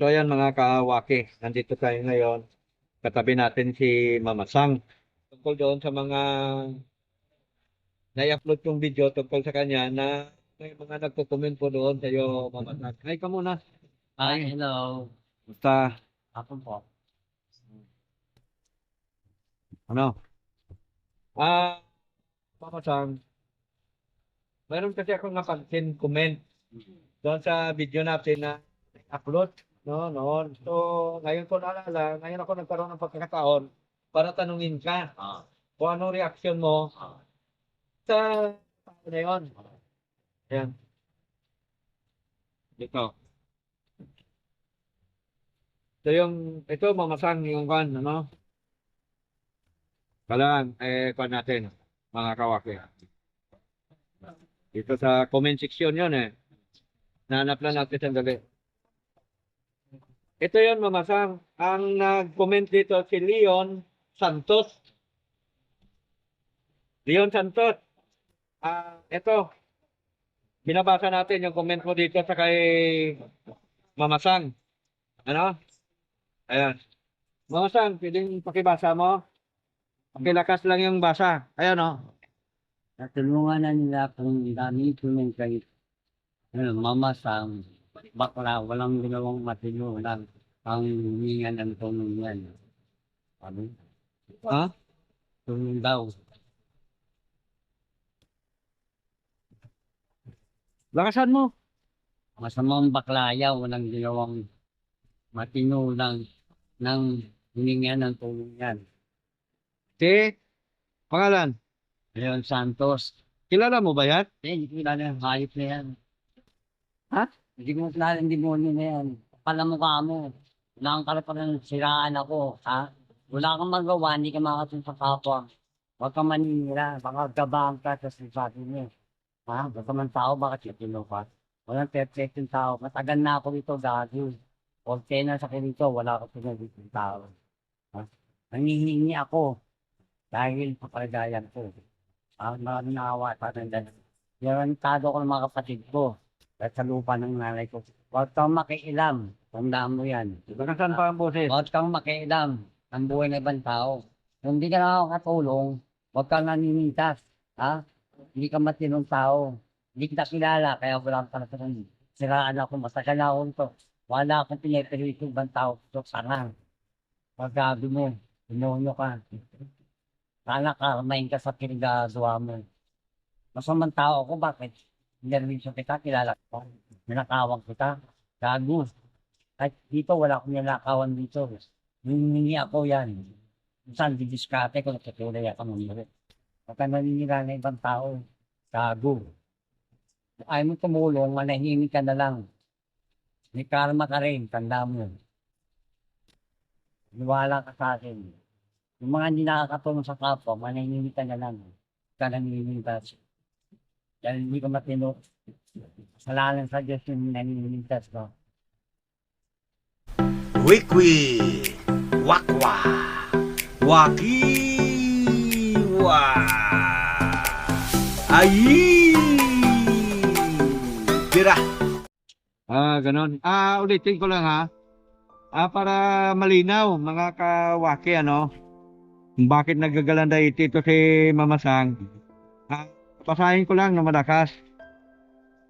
So ayan mga kawaki, nandito tayo ngayon. Katabi natin si Mama Sang. Tungkol doon sa mga na-upload yung video tungkol sa kanya na may mga nagko-comment po doon sa iyo, Mama Sang. Hi ka muna. Hi, hello. Basta, Ako po. ano? Ah, Mama Sang, mayroon kasi akong napansin comment doon sa video natin na upload no noon. So, ngayon ko naalala, ngayon ako nagkaroon ng pagkakataon para tanungin ka Ah, kung anong reaction mo ah. sa tao na yun. Ayan. Dito. So yung, ito mamasang yung kan, ano? Kalaan, eh, kan natin, mga kawaki. Dito sa comment section yun eh. Nahanap lang natin sandali. Ito yun, mamasang. Ang nag-comment dito si Leon Santos. Leon Santos. Ah, ito. Binabasa natin yung comment mo dito sa kay Mamasang. Ano? Ayan. Mamasang, pwedeng pakibasa mo? Pakilakas lang yung basa. Ayan o. Natulungan na nila kung dami ng kay ano, mama sa bakla, walang ginawang matino lang ang humingan ng tulong yan. Ano? Ha? Tulong daw. Lakasan mo. Masamang baklaya, walang ginawang matino lang ng humingan ng tulong yan. Si? Pangalan? Leon Santos. Kilala mo ba yan? Hindi ko kilala hayop na yan. Ha? Hindi ko kilala yung demonyo na yan. Pala mukha mo. Kang karapatan siraan ako, ha? Wala kang magawa, hindi ka makatun sa kapwa. Huwag kang maninira, baka gabaan ka sa sinasabi mo. Ha? Basta man tao, bakit kitilo ka? Walang perfect yung tao. Matagal na ako dito, gagi. Huwag na sa dito, wala akong pinagdito yung tao. Ha? Nangihingi ako dahil sa kalagayan ko. Ah, maraming naawa sa akin dahil Yarantado ko ng mga kapatid ko at sa lupa ng nanay ko. Huwag kang makialam. Tandaan mo yan. Lakasan pa ang boses. Huwag kang makialam ng buhay ng ibang tao. Kung hindi ka nakakatulong, huwag kang naninintas. Ha? Hindi ka matinong tao. Hindi kita kilala, kaya wala kang karapatan. Siraan ako, matagal na ako ito. Wala akong piniperito ibang tao. So, sana. Paggabi mo, demonyo ka. Sana karmain ka sa pinagagawa mo. Masamang tao ako, bakit? Nervisyo kita, kilala ko. Ninakawang kita. Gago. Kahit dito, wala akong ninakawan dito. Hiningi ako yan. Saan didiskate ko, natutulay ako ng mga. Huwag ka naninira na ibang tao. Gago. Ayaw mo tumulong, manahimik ka na lang. May karma ka rin, tanda mo. Niwala ka sa akin. Yung mga hindi nakakatulong sa kapwa, manahimik ka na lang. Huwag ka naninimintas. Dahil hindi ko matino. Kasalanan sa Diyos yung naninimintas ko. Wikwi, wakwa, wakiwa, ayi, tira. Ah, ganon. Ah, ulitin ko lang ha. Ah, para malinaw, mga kawaki, ano, kung bakit nagagalanda ito si Mamasang. Ah, basahin ko lang na malakas.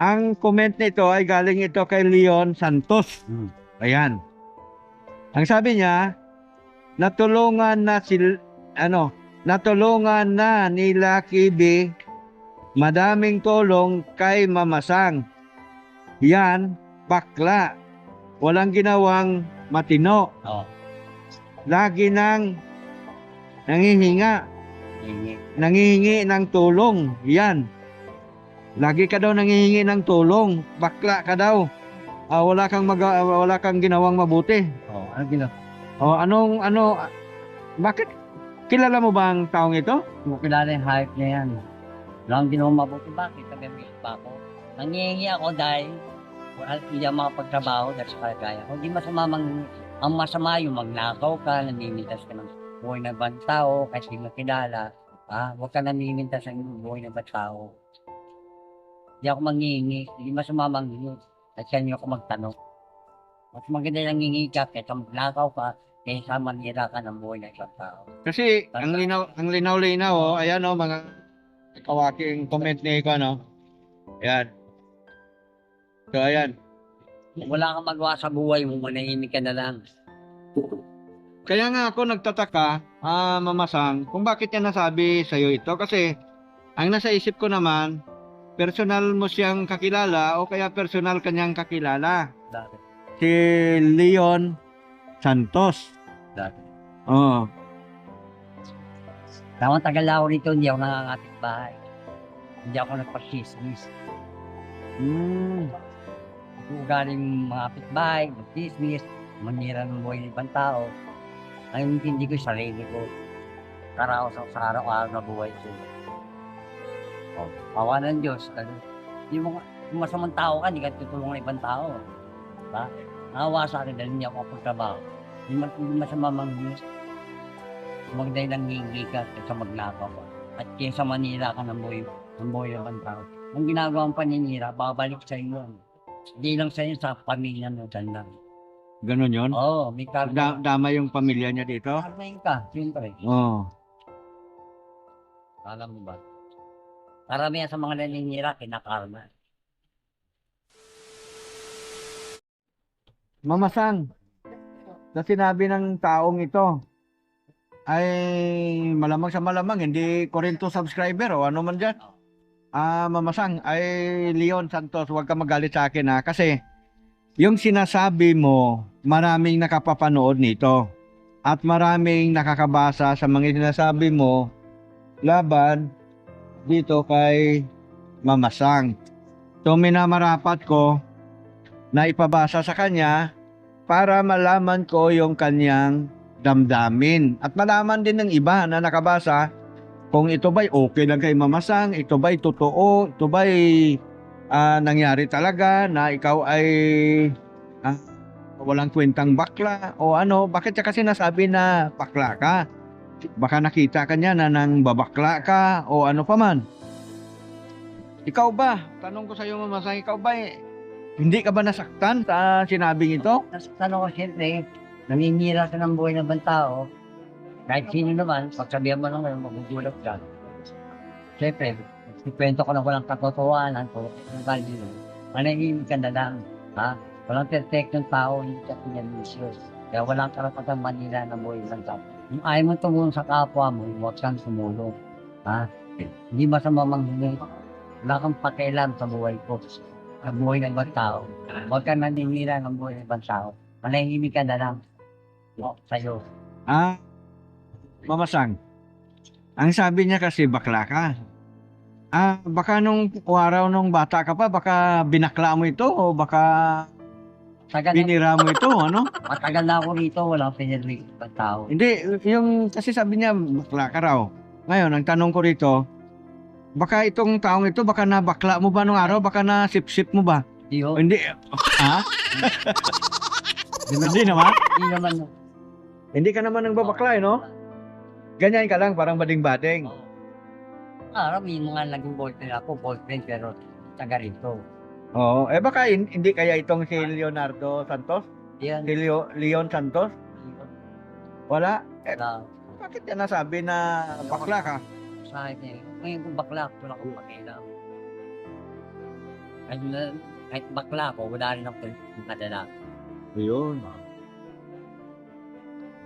Ang comment nito ay galing ito kay Leon Santos. Hmm. Ayan. Ang sabi niya, natulungan na sil ano, natulungan na ni Lucky B madaming tulong kay Mamasang. Yan, bakla. Walang ginawang matino. Oo. Lagi nang nangihinga. Nangihingi ng tulong. Yan. Lagi ka daw nangihingi ng tulong. Bakla ka daw. Ah, wala kang maga, wala kang ginawang mabuti. Oo. Ano ginawa? O anong ano bakit kilala mo ba ang taong ito? Hindi kilala yung hype na yan. Wala akong ginawa mabuti. Bakit? Nagamilit pa ako. Nangihingi ako dahil wala hindi ako makapagtrabaho dahil sa kalagaya ko. Hindi masama mang, ang masama yung magnakaw ka, nanimintas ka ng buhay ng ibang tao, kasi hindi mo kilala. Ah, huwag ka nanimintas ng buhay ng ibang tao. Hindi ako manghihingi. Hindi masama manghingi. At yan yung ako magtanong. Mas maganda lang hingi ka kaysa maglakaw ka kaysa manira ka ng buhay ng isang tao. Kasi ang linaw ang linaw-linaw oh, ayan oh mga kawaking comment ni ko no. Ayan. So ayan. Wala kang magawa sa buhay mo, manahimik ka na lang. Kaya nga ako nagtataka, ah, mamasang, kung bakit niya nasabi sa iyo ito kasi ang nasa isip ko naman, personal mo siyang kakilala o kaya personal kanyang kakilala. Dati. Si Leon Santos. Dati. Oh. Tamang tagal na ako rito, hindi ako nakakapit bahay. Hindi ako nagpa-chismis. Hmm. Kung galing mga kapitbahay, mag-chismis, manira ng buhay ng ibang tao. Ang hindi ko sarili ko. Karaos sa araw-araw na buhay ko. Oh, awa ng Diyos. Ano, yung mga yung masamang tao ka, hindi ka tutulungan ng ibang tao. Diba? Naawa sa akin dahil hindi ako pagtrabaho. Hindi, ma- hindi masama mang magday lang hingi ka kaysa magnakaw ka. At kaysa manira ka ng buhay, ng buhay ng tao. Ang ginagawa ng paninira, babalik sa iyo. Hindi lang sa iyo, sa pamilya mo dyan lang. Ganon yun? Oo, oh, may Da- karma. dama yung pamilya niya dito? Karmahin ka, siyempre. Oh. Alam mo ba? Karamihan sa mga naninira, kinakarma. Mamasang, na sinabi ng taong ito, ay malamang sa malamang, hindi ko rin to subscriber o ano man dyan. Ah, mamasang, ay Leon Santos, huwag ka magalit sa akin ha, kasi yung sinasabi mo, maraming nakapapanood nito. At maraming nakakabasa sa mga sinasabi mo laban dito kay Mamasang. So minamarapat ko na ipabasa sa kanya para malaman ko yung kanyang damdamin. At malaman din ng iba na nakabasa kung ito ba'y okay lang kay mamasang, ito ba'y totoo, ito ba'y ah, nangyari talaga na ikaw ay ah, walang kwentang bakla o ano. Bakit siya kasi nasabi na bakla ka? Baka nakita ka niya na nang babakla ka o ano pa man. Ikaw ba? Tanong ko sa iyo mamasang, ikaw ba eh, hindi ka ba nasaktan sa sinabing ito? Nasaktan ako siyempre, naninira ka ng buhay ng ibang tao. Kahit sino naman, pagsabihan mo lang magugulat ka. Siyempre, ikwento ko na walang katotohanan, kung ang value. Manahimik ka na lang. Ha? Walang perfect ng tao, hindi ka pinamisyon. Kaya walang karapatang manila ng buhay ng tao. Kung ayaw mo tumulong sa kapwa mo, huwag kang tumulong. Ha? Hindi masama manghingi. Wala kang pakialam sa buhay ko. Sa buhay ng ibang tao. Huwag kang naninira ng buhay ng ibang tao. Manahimik ka na lang. O, sa'yo. Ah, mamasang. Ang sabi niya kasi bakla ka. Ah, baka nung araw nung bata ka pa, baka binakla mo ito o baka Tagal binira mo ito, ano? matagal na ako rito, walang pinirlig ng ibang tao. Hindi, yung kasi sabi niya bakla ka raw. Ngayon, ang tanong ko rito, baka itong taong ito, baka na bakla mo ba nung araw? Baka na sip-sip mo ba? Di O, ho, hindi. Ha? di naman, Hindi naman? di naman. Hindi ka naman nang babakla, eh, no? Ganyan ka lang, parang bading-bading. Ah, may mga naging boyfriend ako, boyfriend, pero taga rito. Oo. Eh baka hin- hindi kaya itong si Leonardo Santos? Yan, Si Leo, Leon Santos? Wala? Eh, na, bakit yan nasabi na bakla ka? sa akin eh. Ngayon kung bakla ako, wala akong pakialam. Kahit, na, kahit bakla ako, wala rin ako madala. Ayun.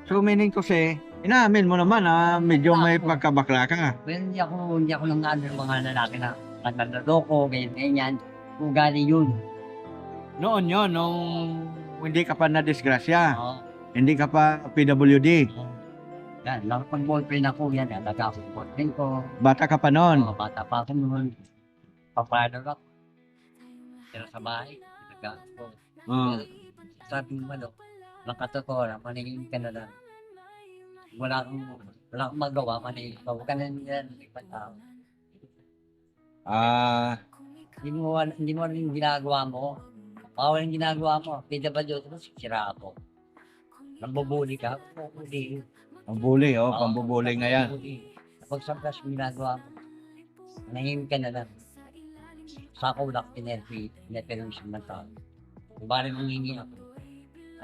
So meaning to say, inaamin mo naman na medyo may pagkabakla ka. Pero hindi ako, hindi ako nang ano ng mga lalaki na naglaloko, ganyan, ganyan. Ugali yun. Noon yon nung hindi ka pa na-disgrasya, Oo. hindi ka pa PWD, Yan, nakapag-boyfriend ako yan. Yan, nagkakapag-boyfriend ko. bata ka pa noon. Mga bata pa ako noon. Papano ako. Pero sa bahay, nagkakapag ko. Oo. Sabi mo ano, ng katotohanan, maningin ka na lang. Wala kang, wala kang magawa, maningin ka. Huwag ka na nila ng ibang tao. Ah, Hindi mo, hindi mo rin ginagawa mo. Bawal yung ginagawa mo. Diyos mo, sira ako. Nambubuli ka, hindi. pambuli, oh, pambubuli nga yan. Kapag sa yung ginagawa mo, manahimik ka na lang. Sa ako wala ko pinerpi, pinerpi ng isang tao. Kung bari mong hingi ako,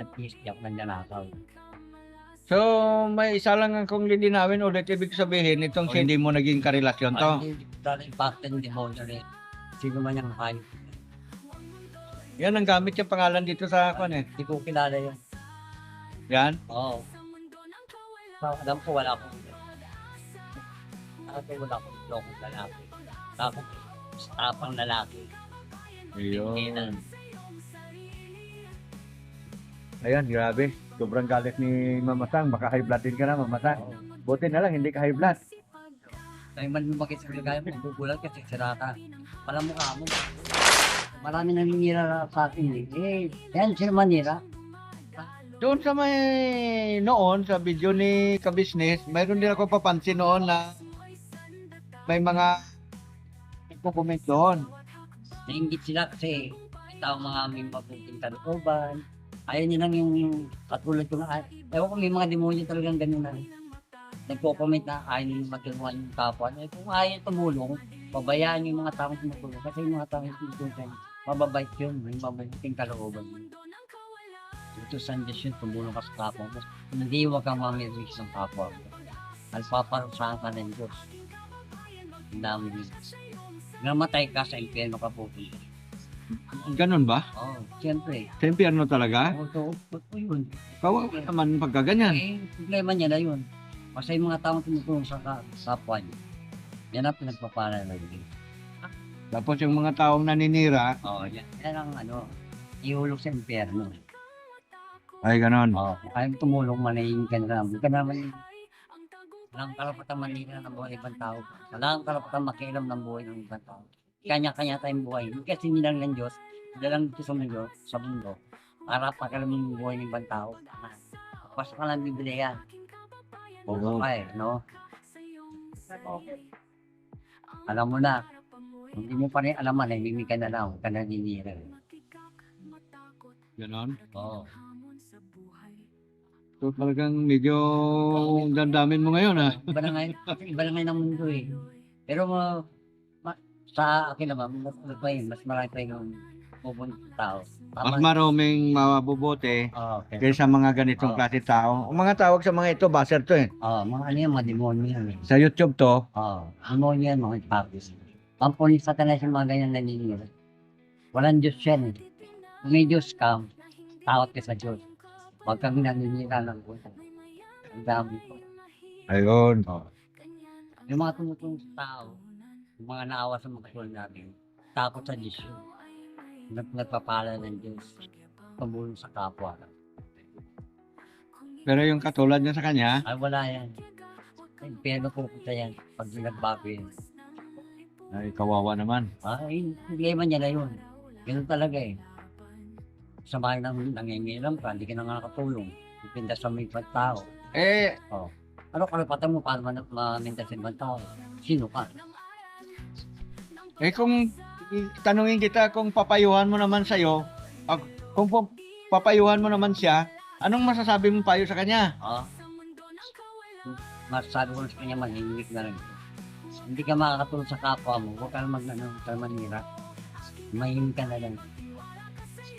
at least di ako nandanakaw. So, may isa lang akong lilinawin ulit. Ibig sabihin, itong Okay. hindi mo naging karelasyon to. Ay, dahil bakit ng demonyo rin. Sino man yung hayop. Yan ang gamit yung pangalan dito sa kwan eh. Hindi ko kilala yun. Yan. Oo. So, alam ko wala akong alam ko wala akong lokong lalaki. Tapos, tapang lalaki. Hindi na. Ayan, grabe. Sobrang galit ni Mama Sang. Baka high blood din ka na, Mama Sang. Oo. Buti na lang, hindi ka high blood. Kaya man lumakit sa ligaya mo, gugulat ka, sira ka. Pala mukha mo. Marami naninira sa atin eh. Eh, yan sila manira. Doon sa may noon, sa video ni Kabisnes, mayroon din ako papansin noon na may mga nagpo-comment doon. Nainggit sila kasi tao mga may mabuting kalooban. Ayaw niya lang yung, yung katulad ko na, ewan ko may mga demonyo talagang ganun na. Nagko-comment na ayaw niyo matulungan yung kapwa. Eh, kung ayaw tumulong, pabayaan yung mga taong tumutulong. Kasi yung mga taong tumutulong, mababait yun, may mabuting kalooban. Ito sa Diyos yun, tumulong ka sa kapwa mo. Hindi huwag kang mamiris ng kapwa mo. Alpaparusahan ka ng Diyos. Ang dami. Namatay ka sa impyerno ka pupunta. Ganun ba? Oo, oh, siyempre. Sa impyerno talaga? Oo, so, so, yun. Kawawa naman pagka ganyan. Eh, problema niya na yun. Kasi yung mga taong tumutulong sa ka- kapwa niya, yan ang pinagpapala na yun. Tapos yung mga taong naninira, Oo, yan. Yan ang ano, ihulog sa impyerno. ay ganon. Oo, kaya tumulong manayin ka na lang. Hindi ka naman walang karapatan manira ng buhay ng ibang tao. Walang karapatan makialam ng buhay ng ibang tao. Kanya-kanya tayong buhay. Hindi kasi nilang ng Diyos, dalang dito sa mundo, sa mundo, para pakalamin yung buhay ng ibang tao. Pasok ka lang Biblia. Oo ka eh, no? Alam mo na, hindi mo pa rin alaman, mimi ka na lang, ka na ninira. Ganon. Oo. So talagang medyo dandamin mo ngayon ah. iba na ngayon, iba na ngayon ang mundo eh. Pero ma- sa akin naman, mas, mas, mas, mas marami pa yung pupunta tao. Mas maraming mabubuti Oo, okay. kaysa mga ganitong Oo. klase tao. Ang mga tawag sa mga ito, baser to eh. Oo, mga ano yan, mga demonyo yan eh. Sa YouTube to, Oo, demonyo yan, mga ipapis. Pampunin sa tanas yung mga ganyan naninira. Walang Diyos yan eh. Kung may Diyos ka, tawat ka sa Diyos. Huwag kang naninira ng buhay. Ang dami ko. ayun. Yung mga tumutulong sa tao, yung mga naawa sa mga katulad natin, takot sa Diyos yun. Nag nagpapala ng Diyos. Pamulong sa kapwa. Pero yung katulad niya sa kanya, Ay, wala yan. Ay, pero pupunta yan pag nagbago yan. ay kawawa naman. Ay, problema niya na yun. Ganun talaga eh. Sa bahay nang nangingilam ka, hindi ka na nga nakatulong. Dipinda sa may tao. Eh, Ano karapatan mo para man- maminta sa ibang tao? Sino ka? Eh kung tanungin kita kung papayuhan mo naman sa'yo, ah, kung pa- papayuhan mo naman siya, anong masasabi mo payo sa kanya? Ha? Masasabi ko sa kanya, manhimik na rin. Hindi ka makakatulong sa kapwa mo, huwag ka mag, ano, ka manira. Mahimik ka na lang.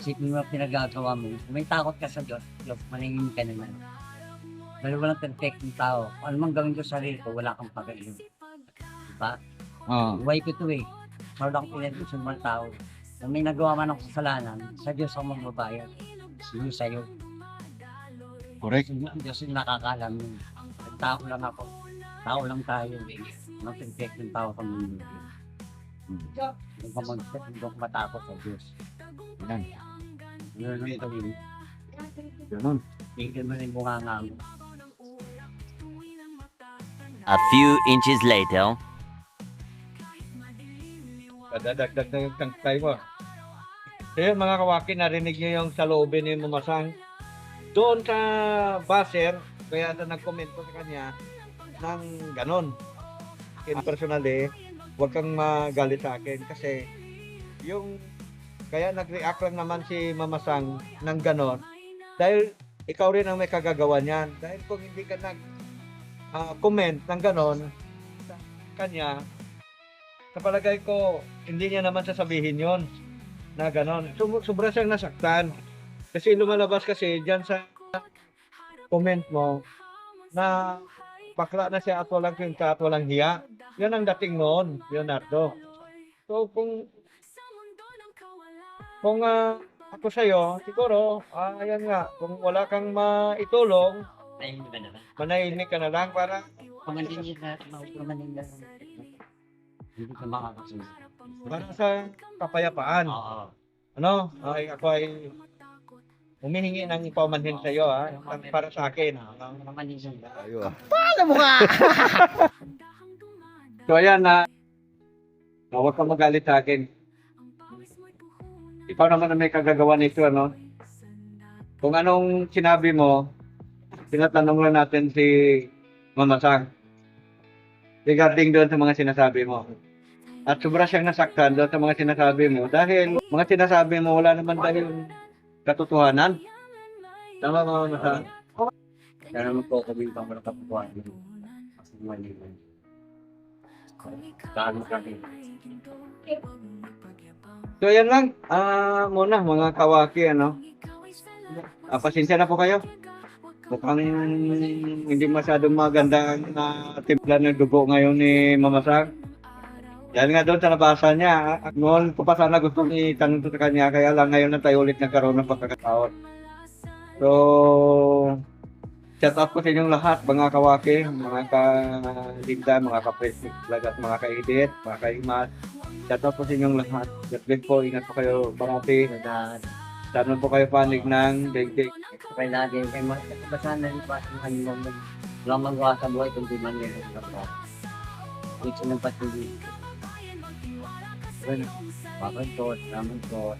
Isipin mo ang pinagagawa mo. Kung may takot ka sa Diyos, Diyos, manhimik ka na lang. Pero walang perfect ng tao. Kung ano mang gawin ko sa sarili ko, wala kang pag-inom. Diba? Oh, Buhay ko ito eh. Sa lang pinag sa mga tao. Kung may nagawa man ako kasalanan, sa Diyos ako magbabayad. Hindi sa'yo. correct. Ang Diyos yung nakakalam yun. Tao lang ako. Tao lang tayo. Ang perfect ng tao sa mundo. Hmm. Huwag ka mag- huwag ka matakot sa Diyos. Yan. Yun ang gawin. Ganun. Tingnan mo rin yung bunganga mo. A few inches later. Na yung tangkay mo. Kaya mga kawaki, narinig niyo yung saloobin ni Mamasang. Doon sa baser, kaya na nagkomento sa kanya ng ganon. In personally, huwag kang magalit sa akin kasi yung kaya nag-react lang naman si Mamasang ng ganon dahil ikaw rin ang may kagagawa niyan. Dahil kung hindi ka nag ah, comment ng ganon sa kanya, sa palagay ko, hindi niya naman sasabihin yon na ganon. Sobra siyang nasaktan. Kasi lumalabas kasi dyan sa comment mo na bakla na siya at walang kwenta at walang hiya. Yan ang dating noon, Leonardo. So kung kung ah, ako sa'yo, siguro, ah, ayan nga, kung wala kang maitulong, manahimik ka na lang para Pamandin niya na, pamandin niya. Hindi ka makakasunod. para sa kapayapaan. Oo. Ano? Ay, ako ay humihingi ng paumanhin sa iyo ha, para sa akin. Pamandin siya. So ayan na, uh, huwag kang magalit sa akin. Ikaw naman na may kagagawa nito, ano? Kung anong sinabi mo, tinatanong lang natin si Mama Sang. Regarding doon sa mga sinasabi mo. At sobra siyang nasaktan doon sa mga sinasabi mo dahil mga sinasabi mo wala naman dahil katotohanan. Tama ba, Mama Sang? Kaya naman po kami pang mga kapukuhan. Kasi mali mo. Kano kami. So yan lang. Ah, muna mga kawaki ano. Ah, pasensya na po kayo. Mukhang hindi masyadong maganda ah, timpla ng dugo ngayon ni Mama Sang. Dahil nga doon sa nabasa niya, noon ko pa sana gusto itanong sa kanya, kaya lang ngayon na tayo ulit nagkaroon ng pagkakataon. So, shout out ko sa inyong lahat, mga kawaki, mga ka-linda, mga ka-Facebook vlog mga ka-edit, mga ka-imat. Shout out po sa inyong lahat. God bless po, ingat po kayo parati. Sada. Sana po kayo panig ng daigdig. Kaya lagi. Kaya masabasan na yung kanilong mo. Walang magawa sa buhay kung di man nila sa kapwa. Ito ng patuloy. Bakit to? Naman to.